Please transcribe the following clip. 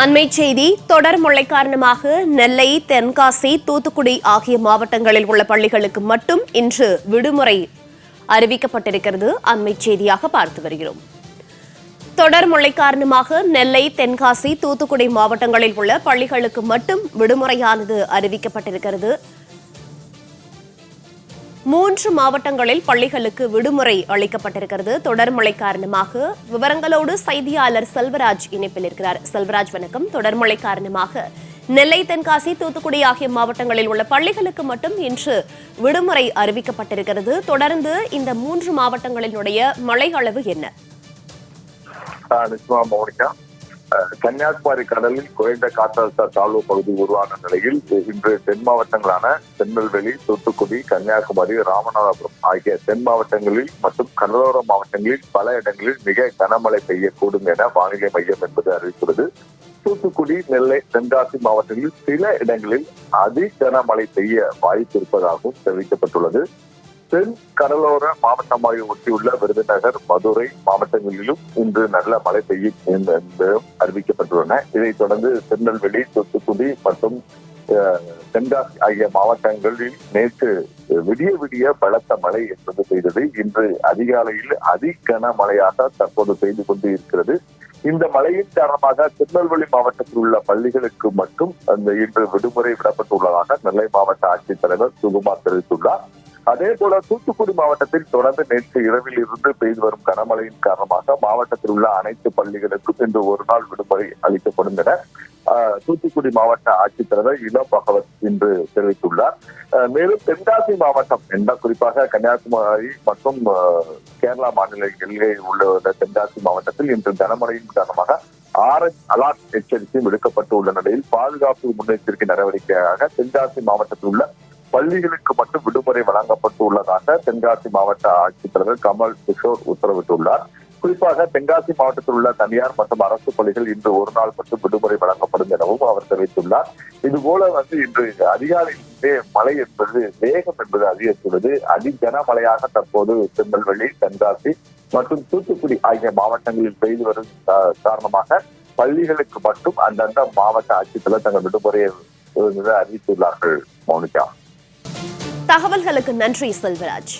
அண்மை செய்தி தொடர் மழை காரணமாக நெல்லை தென்காசி தூத்துக்குடி ஆகிய மாவட்டங்களில் உள்ள பள்ளிகளுக்கு மட்டும் இன்று விடுமுறை அறிவிக்கப்பட்டிருக்கிறது. அண்மை செய்தியாக பார்த்து வருகிறோம். தொடர் மழை காரணமாக நெல்லை தென்காசி தூத்துக்குடி மாவட்டங்களில் உள்ள பள்ளிகளுக்கு மட்டும் விடுமுறையானது அறிவிக்கப்பட்டிருக்கிறது. மூன்று மாவட்டங்களில் பள்ளிகளுக்கு விடுமுறை அளிக்கப்பட்டிருக்கிறது. தொடர் மழை காரணமாக விவரங்களோடு செய்தியாளர் செல்வராஜ் இணைப்பில் இருக்கிறார். செல்வராஜ் வணக்கம். தொடர் மழை காரணமாக நெல்லை தென்காசி தூத்துக்குடி ஆகிய மாவட்டங்களில் உள்ள பள்ளிகளுக்கு மட்டும் இன்று விடுமுறை அறிவிக்கப்பட்டிருக்கிறது. தொடர்ந்து இந்த மூன்று மாவட்டங்களினுடைய மழை அளவு என்ன? நிச்சயமா மோனிகா. கன்னியாகுமரி கடலில் குறைந்த காற்றழுத்த தாழ்வு பகுதி உருவான நிலையில் இன்று தென் மாவட்டங்களான திருநெல்வேலி தூத்துக்குடி கன்னியாகுமரி ராமநாதபுரம் ஆகிய தென் மாவட்டங்களில் மற்றும் கடலோர மாவட்டங்களில் பல இடங்களில் மிக கனமழை பெய்யக்கூடும் என வானிலை மையம் என்பது அறிவித்துள்ளது. தூத்துக்குடி நெல்லை தென்காசி மாவட்டங்களில் சில இடங்களில் அதி கனமழை பெய்ய வாய்ப்பு இருப்பதாகவும் தெரிவிக்கப்பட்டுள்ளது. தென் கடலோர மாவட்டமாக ஒட்டியுள்ள விருதுநகர் மதுரை மாவட்டங்களிலும் இன்று நல்ல மழை பெய்யும் என்று அறிவிக்கப்பட்டுள்ளன. இதைத் தொடர்ந்து திருநெல்வேலி தூத்துக்குடி மற்றும் தென்காசி ஆகிய மாவட்டங்களில் நேற்று விடிய விடிய பலத்த மழை என்பது பெய்தது. இன்று அதிகாலையில் அதி கனமழையாக தற்போது பெய்து கொண்டு இருக்கிறது இந்த மழையின் காரணமாக திருநெல்வேலி மாவட்டத்தில் உள்ள பள்ளிகளுக்கு மட்டும் அந்த இன்று விடுமுறை விடப்பட்டுள்ளதாக நெல்லை மாவட்ட ஆட்சித்தலைவர் சுகுமார் தெரிவித்துள்ளார். அதே போல தூத்துக்குடி மாவட்டத்தில் தொடர்ந்து நேற்று இரவில் இருந்து பெய்து வரும் கனமழையின் காரணமாக மாவட்டத்தில் உள்ள அனைத்து பள்ளிகளுக்கும் இன்று ஒரு நாள் விடுமுறை அளிக்கப்படும் என தூத்துக்குடி மாவட்ட ஆட்சித்தலைவர் இளோ பகவத் இன்று தெரிவித்துள்ளார். மேலும் தென்காசி மாவட்டம் என்ன குறிப்பாக கன்னியாகுமரி மற்றும் கேரளா மாநில எல்லையில் உள்ள தென்காசி மாவட்டத்தில் இன்று கனமழையின் காரணமாக ஆரஞ்ச் அலர்ட் எச்சரிக்கையும் விடுக்கப்பட்டு உள்ள நிலையில் பாதுகாப்பு முன்னெச்சரிக்கை நடவடிக்கையாக தென்காசி மாவட்டத்தில் உள்ள பள்ளிகளுக்கு மட்டும் விடுமுறை வழங்கப்பட்டு உள்ளதாக தென்காசி மாவட்ட ஆட்சித்தலைவர் கமல் கிஷோர் உத்தரவிட்டுள்ளார். குறிப்பாக தென்காசி மாவட்டத்தில் உள்ள தனியார் மற்றும் அரசு பள்ளிகள் இன்று ஒரு நாள் மட்டும் விடுமுறை வழங்கப்படும் எனவும் அவர் தெரிவித்துள்ளார். இதுபோல வந்து இன்று அதிகாலையிலே மழை என்பது வேகம் என்பது அதிகரித்துள்ளது. அதிகன மழையாக தற்போது திருநெல்வேலி தென்காசி மற்றும் தூத்துக்குடி ஆகிய மாவட்டங்களில் பெய்து வரும் கா- காரணமாக பள்ளிகளுக்கு மட்டும் அந்தந்த மாவட்ட ஆட்சித்தலைவர் தங்கள் விடுமுறையை அறிவித்துள்ளார்கள். மௌனிகா. தகவல்களுக்கு நன்றி செல்வராஜ்.